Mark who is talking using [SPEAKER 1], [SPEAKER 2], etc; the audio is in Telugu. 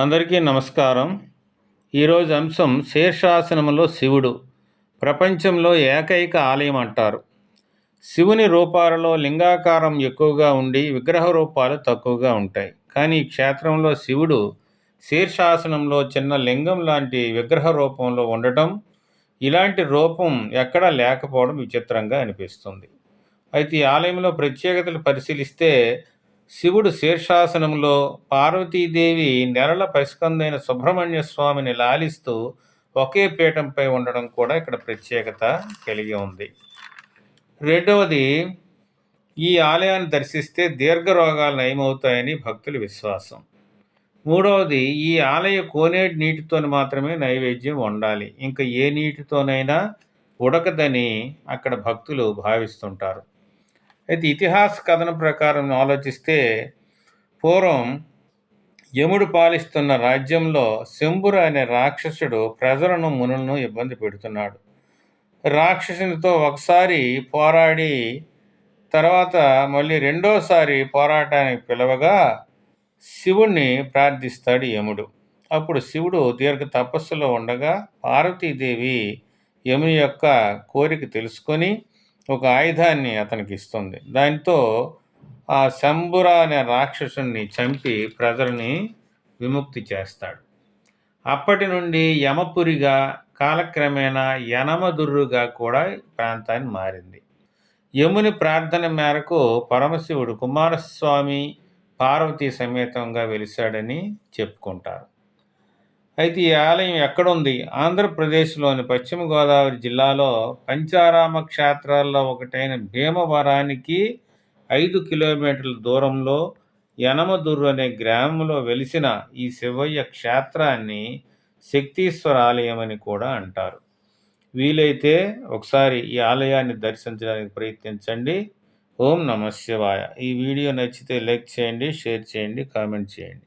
[SPEAKER 1] అందరికీ నమస్కారం. ఈరోజు అంశం శీర్షాసనంలో శివుడు ప్రపంచంలో ఏకైక ఆలయం అంటారు. శివుని రూపాలలో లింగాకారం ఎక్కువగా ఉండి విగ్రహ రూపాలు తక్కువగా ఉంటాయి. కానీ ఈ క్షేత్రంలో శివుడు శీర్షాసనంలో చిన్న లింగం లాంటి విగ్రహ రూపంలో ఉండటం ఇలాంటి రూపం ఎక్కడా లేకపోవడం విచిత్రంగా అనిపిస్తుంది. అయితే ఈ ఆలయంలో ప్రత్యేకతలు పరిశీలిస్తే శివుడు శీర్షాసనంలో పార్వతీదేవి నెలల పసికందైన సుబ్రహ్మణ్య స్వామిని లాలిస్తూ ఒకే పీఠంపై ఉండడం కూడా ఇక్కడ ప్రత్యేకత కలిగి ఉంది. రెండవది ఈ ఆలయాన్ని దర్శిస్తే దీర్ఘ రోగాలు నయమవుతాయని భక్తుల విశ్వాసం. మూడవది ఈ ఆలయ కోనేటి నీటితో మాత్రమే నైవేద్యం వండాలి. ఇంకా ఏ నీటితోనైనా ఉడకదని అక్కడ భక్తులు భావిస్తుంటారు. అయితే ఇతిహాస కథన ప్రకారం ఆలోచిస్తే పూర్వం యముడు పాలిస్తున్న రాజ్యంలో శంభుర అనే రాక్షసుడు ప్రజలను మునులను ఇబ్బంది పెడుతున్నాడు. రాక్షసునితో ఒకసారి పోరాడి తర్వాత మళ్ళీ రెండోసారి పోరాటానికి పిలవగా శివుణ్ణి ప్రార్థిస్తాడు యముడు. అప్పుడు శివుడు దీర్ఘ తపస్సులో ఉండగా పార్వతీదేవి యముని యొక్క కోరిక తెలుసుకొని ఒక ఆయుధాన్ని అతనికి ఇస్తుంది. దాంతో ఆ శంబుర అనే రాక్షసుని చంపి ప్రజల్ని విముక్తి చేస్తాడు. అప్పటి నుండి యమపురిగా కాలక్రమేణా యనమదుర్రుగా కూడా ప్రాంతాన్ని మారింది. యముని ప్రార్థన మేరకు పరమశివుడు కుమారస్వామి పార్వతీ సమేతంగా వెలిశాడని చెప్పుకుంటారు. అయితే ఈ ఆలయం ఎక్కడుంది? ఆంధ్రప్రదేశ్లోని పశ్చిమ గోదావరి జిల్లాలో పంచారామ క్షేత్రాల్లో ఒకటైన భీమవరానికి ఐదు కిలోమీటర్ల దూరంలో యనమదుర్రు అనే గ్రామంలో వెలిసిన ఈ శివయ్య క్షేత్రాన్ని శక్తీశ్వర ఆలయం అని కూడా అంటారు. వీలైతే ఒకసారి ఈ ఆలయాన్ని దర్శించడానికి ప్రయత్నించండి. ఓం నమ శివాయ. ఈ వీడియో నచ్చితే లైక్ చేయండి షేర్ చేయండి కామెంట్ చేయండి.